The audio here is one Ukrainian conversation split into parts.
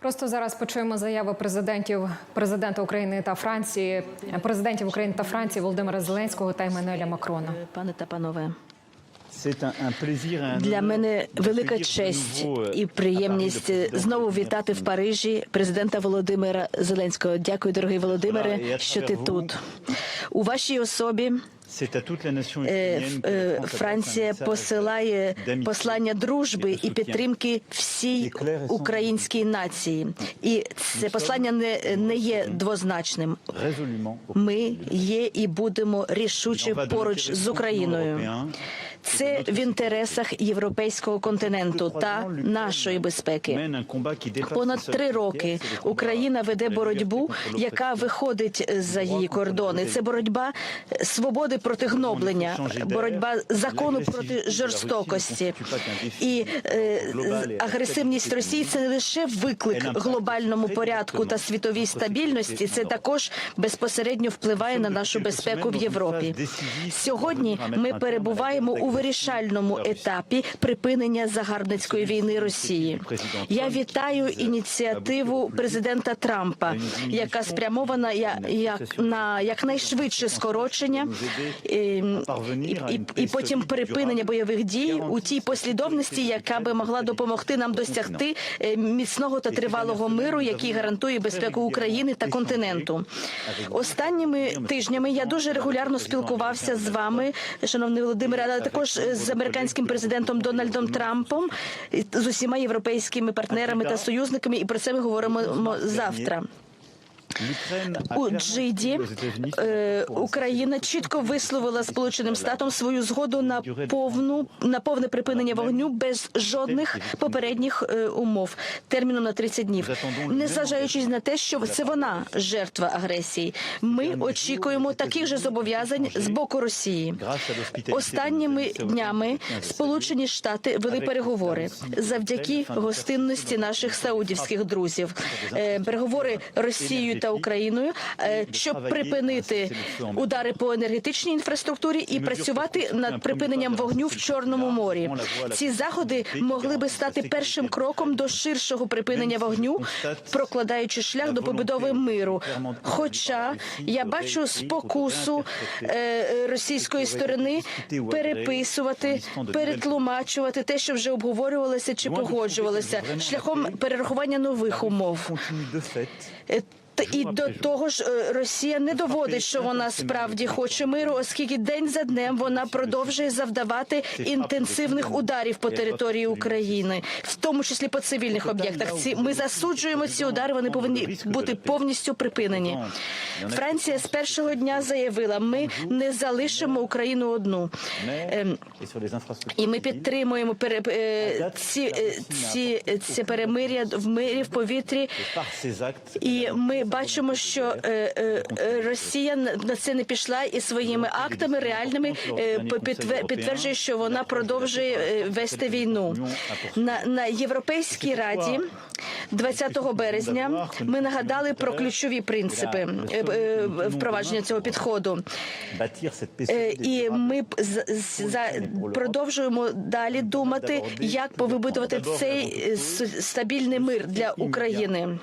Просто зараз почуємо заяви президентів президента України та Франції, президентів України та Франції Володимира Зеленського та Еммануеля Макрона. Пане та панове, для мене велика честь euh, і приємність знову вітати в Парижі президента Володимира Зеленського. Дякую, дорогий Володимире, що ти тут. У вашій особі е, е, Франція посилає послання дружби і підтримки всій українській нації. І це послання не, не є двозначним. Ми є і будемо рішуче поруч з Україною. Це в інтересах європейського континенту та нашої безпеки. Понад три роки Україна веде боротьбу, яка виходить за її кордони. Це боротьба свободи проти гноблення, боротьба закону проти жорстокості. І е, агресивність Росії це не лише виклик глобальному порядку та світовій стабільності, це також безпосередньо впливає на нашу безпеку в Європі. Сьогодні ми перебуваємо у вирішальному етапі припинення загарбницької війни Росії. Я вітаю ініціативу президента Трампа, яка спрямована як на якнайшвидше скорочення і, і, і, і потім припинення бойових дій у тій послідовності, яка би могла допомогти нам досягти е, міцного та тривалого миру, який гарантує безпеку України та континенту. Останніми тижнями я дуже регулярно спілкувався з вами, шановний Володимире, але також з американським президентом Дональдом Трампом, з усіма європейськими партнерами та союзниками, і про це ми говоримо завтра. У Джиді е, Україна чітко висловила Сполученим Штатам свою згоду на повну на повне припинення вогню без жодних попередніх е, умов. Терміном на 30 днів, незважаючи на те, що це вона жертва агресії. Ми очікуємо таких же зобов'язань з боку Росії. Останніми днями Сполучені Штати вели переговори завдяки гостинності наших саудівських друзів. Е, Переговори Росією та Україною, е, щоб припинити удари по енергетичній інфраструктурі і працювати над припиненням вогню в Чорному морі. Ці заходи могли би стати першим кроком до ширшого припинення вогню, прокладаючи шлях до побудови миру. Хоча я бачу спокусу е, російської сторони переписувати, перетлумачувати те, що вже обговорювалося чи погоджувалося, шляхом перерахування нових умов. І до того ж, е, Росія не доводить, що вона справді хоче миру, оскільки день за днем вона продовжує завдавати інтенсивних ударів по території України, в тому числі по цивільних об'єктах. Ці ми засуджуємо ці удари. Вони повинні бути повністю припинені. Франція з першого дня заявила: ми не залишимо Україну одну. Ем, і ми підтримуємо е, ці, е, ці, ці перемир'я в мирі в повітрі. І ми бачимо, що е, е, Росія на це не пішла і своїми актами реальними е, підтверджує, що вона продовжує вести війну. На, на Європейській раді 20 березня ми нагадали про ключові принципи впровадження цього підходу. І ми продовжуємо далі думати, як повибудувати цей стабільний мир для України.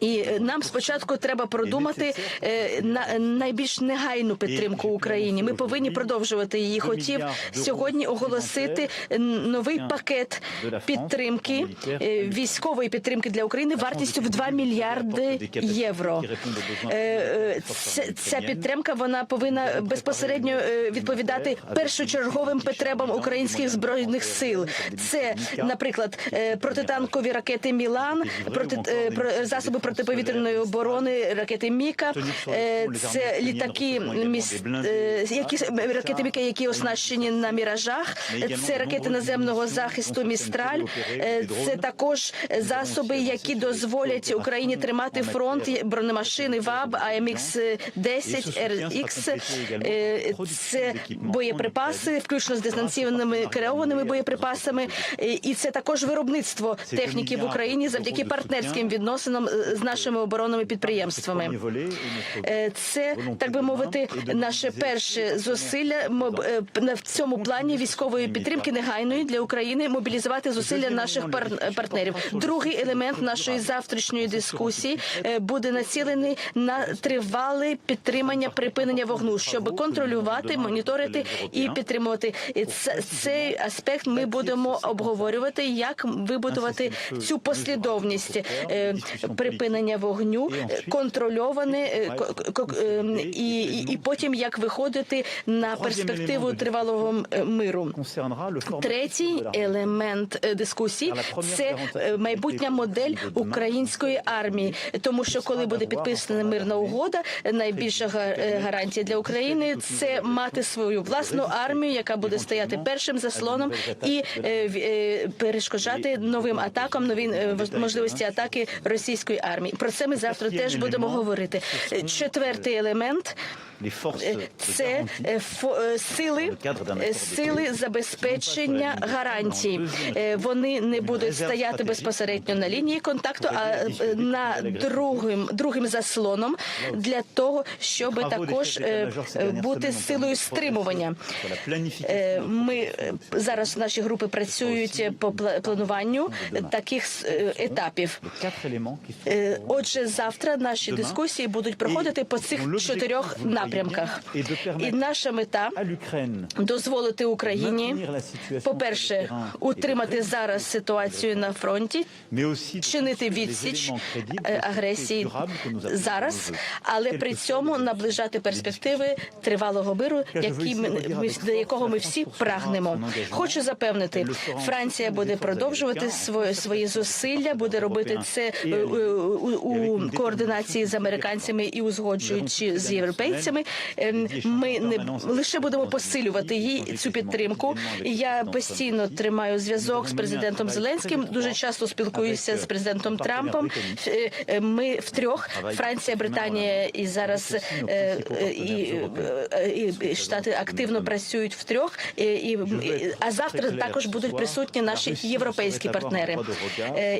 І нам спочатку треба продумати е, на найбільш негайну підтримку Україні. Ми повинні продовжувати її. Хотів сьогодні оголосити новий пакет підтримки е, військової підтримки для України вартістю в 2 мільярди євро. Е, це- Ця підтримка вона повинна безпосередньо відповідати першочерговим потребам українських збройних сил. Це, наприклад, протитанкові ракети Мілан, проти про- засоби протиповітряної оборони, ракети Міка. Е, Це літаки е, які ракети Міка, які оснащені на міражах. Це ракети наземного захисту Містраль. Е, Це також засоби, які дозволять Україні тримати фронт бронемашини ВАБ, АМХ 10 РХ. Це боєприпаси, включно з дистанційними керованими боєприпасами, і це також виробництво техніки в Україні завдяки партнерським відносинам з нашими оборонними підприємствами. Е, Це так би мовити, наше перше зусилля е, в цьому плані військової підтримки негайної для України мобілізувати зусилля наших пар- партнерів. Другий елемент. нашої завтрашньої дискусії е, буде націлений на тривале підтримання припинення вогну, щоб контролювати, моніторити і підтримувати. І цей аспект. Ми будемо обговорювати, як вибудувати цю послідовність припинення вогню, е, контрольоване е, ко- ко- е, і, і, потім як виходити на перспективу тривалого миру. Третій елемент е, дискусії це е, майбутня модель української армії, тому що коли буде підписана мирна угода, найбільша га- гарантія для України це мати свою власну армію, яка буде стояти першим заслоном і перешкоджати новим атакам, нові можливості атаки російської армії. Про це ми завтра теж будемо говорити. Е, Четвертий елемент. Е, Це е, е, сили, сили забезпечення гарантій. Вони не будуть стояти безпосередньо на лінії контакту, а на другим другим заслоном для того, щоб також бути силою стримування. Ми зараз наші групи працюють по плануванню таких етапів. Отже, завтра наші дискусії будуть проходити по цих чотирьох напрямках. І наша мета дозволити Україні, terrain et утримати зараз ситуацію на фронті, чинити відсіч е, агресії зараз, але при цьому наближати перспективи тривалого миру, які ми, до якого ми всі прагнемо. Хочу запевнити, Франція буде продовжувати свої, свої зусилля, буде робити це е, у, у координації з американцями і узгоджуючи з європейцями. Ем, Ми не лише будемо посилювати їй цю підтримку. Я постійно тримаю зв'язок з президентом Зеленським. Дуже часто спілкуюся з президентом Трампом. Е, е, Ми втрьох Франція, Британія і зараз е, і, і, штати активно працюють втрьох. І, і, а завтра також будуть присутні наші європейські партнери.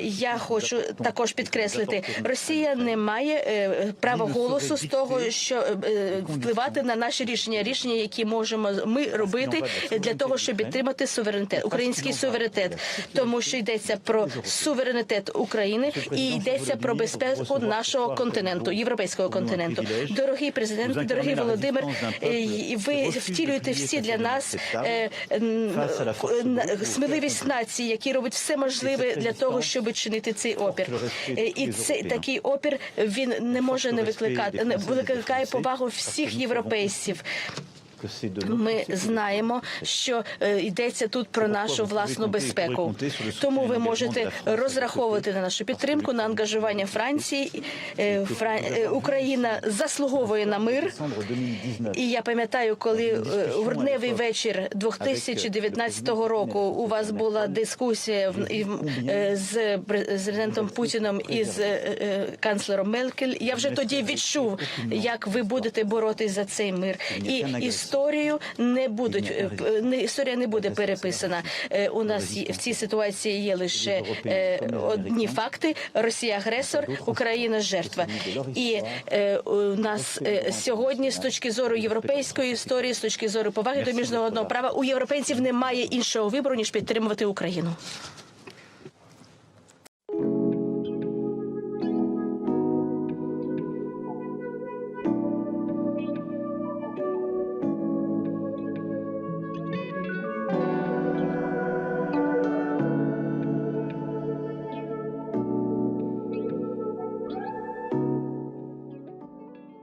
Я хочу також підкреслити, Росія не має права голосу з того, що впливати на наші рішення, рішення, які можемо ми робити для того, щоб підтримати суверенітет, український суверенітет, тому що йдеться про суверенітет України і йдеться про безпеку нашого континенту, європейського континенту. Дорогий президент, дорогий Володимир, е, ви втілюєте всі для нас е, н- сміливість нації, які робить все можливе для того, щоб чинити цей опір. Е, І цей такий опір він не може не викликати, не викликає повагу всіх європейців. Ми знаємо, що е, йдеться тут про нашу власну безпеку. Тому ви можете розраховувати на нашу підтримку, на ангажування Франції. Е, Фран... е, Україна заслуговує на мир. І я пам'ятаю, коли грудневий вечір 2019 року у вас була дискусія з президентом Путіном і з канцлером Меркель. Я вже тоді відчув, як ви будете боротись за цей мир. І історію не будуть е, не історія не буде переписана. Е, У нас в цій ситуації є лише е, одні факти: Росія агресор, Україна жертва. І у нас сьогодні, з точки зору європейської історії, з точки зору поваги до міжнародного права, у європейців немає іншого вибору ніж підтримувати Україну.